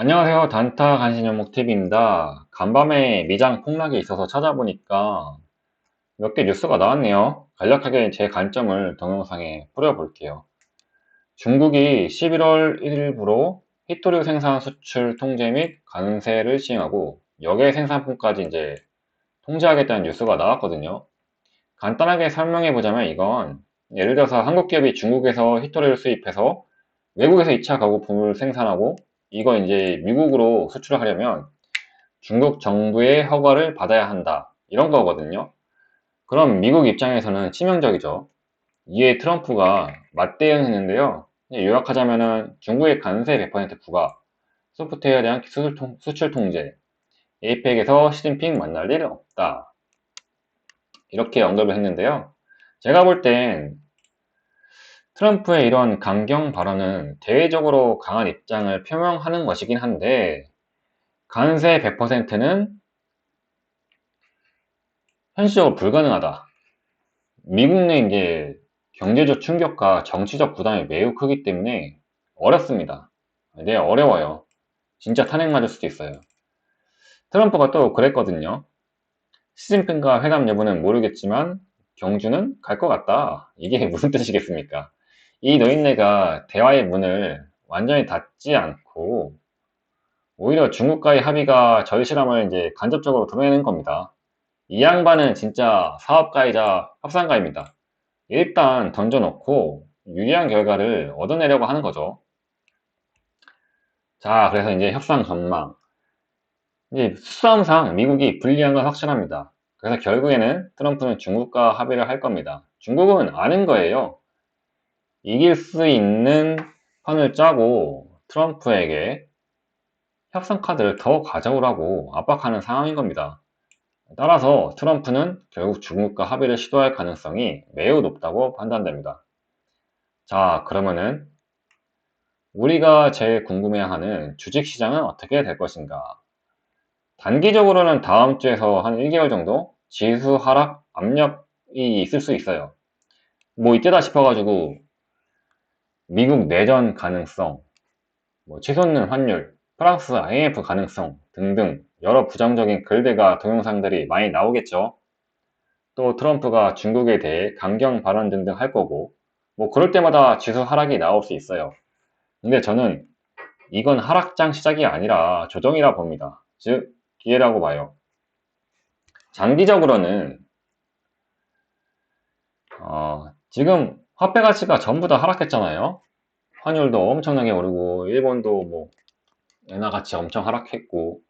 안녕하세요. 단타 간신연목TV입니다. 간밤에 미장 폭락이 있어서 찾아보니까 몇 개 뉴스가 나왔네요. 간략하게 제 관점을 동영상에 뿌려볼게요. 중국이 11월 1일부로 히토류 생산 수출 통제 및 관세를 시행하고 역외 생산품까지 이제 통제하겠다는 뉴스가 나왔거든요. 간단하게 설명해 보자면 이건 예를 들어서 한국 기업이 중국에서 히토류를 수입해서 외국에서 2차 가구품을 생산하고 이거 이제 미국으로 수출을 하려면 중국 정부의 허가를 받아야 한다. 이런 거거든요. 그럼 미국 입장에서는 치명적이죠. 이에 트럼프가 맞대응했는데요. 요약하자면은 중국의 관세 100% 부과, 소프트웨어에 대한 수출, 통, 수출 통제, 에이펙에서 시진핑 만날 일은 없다. 이렇게 언급을 했는데요. 제가 볼 땐 트럼프의 이런 강경 발언은 대외적으로 강한 입장을 표명하는 것이긴 한데, 관세 100%는 현실적으로 불가능하다. 미국 내 이제 경제적 충격과 정치적 부담이 매우 크기 때문에 어렵습니다. 네, 어려워요. 진짜 탄핵 맞을 수도 있어요. 트럼프가 또 그랬거든요. 시진핑과 회담 여부는 모르겠지만 경주는 갈 것 같다. 이게 무슨 뜻이겠습니까? 이 노인네가 대화의 문을 완전히 닫지 않고 오히려 중국과의 합의가 절실함을 이제 간접적으로 드러내는 겁니다. 이 양반은 진짜 사업가이자 협상가입니다. 일단 던져놓고 유리한 결과를 얻어내려고 하는 거죠. 자, 그래서 이제 협상 전망. 이제 수싸움상 미국이 불리한 건 확실합니다. 그래서 결국에는 트럼프는 중국과 합의를 할 겁니다. 중국은 아는 거예요. 이길 수 있는 판을 짜고 트럼프에게 협상 카드를 더 가져오라고 압박하는 상황인 겁니다. 따라서 트럼프는 결국 중국과 합의를 시도할 가능성이 매우 높다고 판단됩니다. 자, 그러면은 우리가 제일 궁금해하는 주식시장은 어떻게 될 것인가? 단기적으로는 다음 주에서 한 1개월 정도 지수 하락 압력이 있을 수 있어요. 뭐 이때다 싶어가지고 미국 내전 가능성, 뭐 치솟는 환율, 프랑스 IMF 가능성 등등 여러 부정적인 글들과 동영상들이 많이 나오겠죠. 또 트럼프가 중국에 대해 강경 발언 등등 할 거고 뭐 그럴 때마다 지수 하락이 나올 수 있어요. 근데 저는 이건 하락장 시작이 아니라 조정이라 봅니다. 즉 기회라고 봐요. 장기적으로는 어, 지금 화폐 가치가 전부 다 하락했잖아요. 환율도 엄청나게 오르고 일본도 뭐 엔화 가치 엄청 하락했고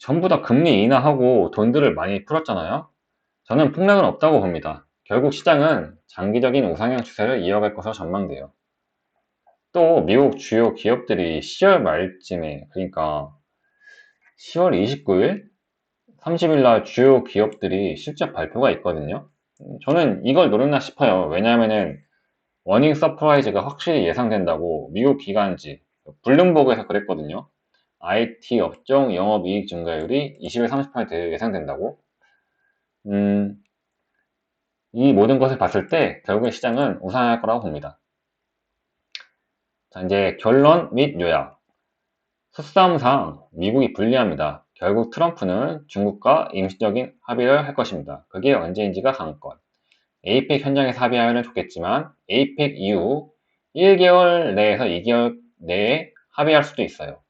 전부 다 금리 인하하고 돈들을 많이 풀었잖아요. 저는 폭락은 없다고 봅니다. 결국 시장은 장기적인 우상향 추세를 이어갈 것으로 전망돼요. 또 미국 주요 기업들이 10월 말쯤에 그러니까 10월 29일, 30일 날 주요 기업들이 실적 발표가 있거든요. 저는 이걸 노렸나 싶어요. 왜냐하면은 워닝 서프라이즈가 확실히 예상된다고 미국 기관지 블룸버그에서 그랬거든요. IT 업종 영업이익 증가율이 20에서 30% 예상된다고. 음, 이 모든 것을 봤을 때 결국에 시장은 우상할 거라고 봅니다. 자, 이제 결론 및 요약. 수싸움상 미국이 불리합니다. 결국 트럼프는 중국과 임시적인 합의를 할 것입니다. 그게 언제인지가 관건. 에이펙 현장에서 합의하면 좋겠지만 에이펙 이후 1개월 내에서 2개월 내에 합의할 수도 있어요.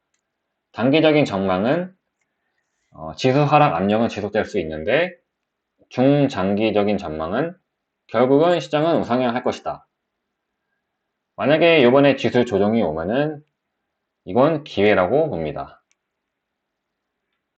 단기적인 전망은 어, 지수 하락 압력은 지속될 수 있는데 중장기적인 전망은 결국은 시장은 우상향할 것이다. 만약에 이번에 지수 조정이 오면은 이건 기회라고 봅니다.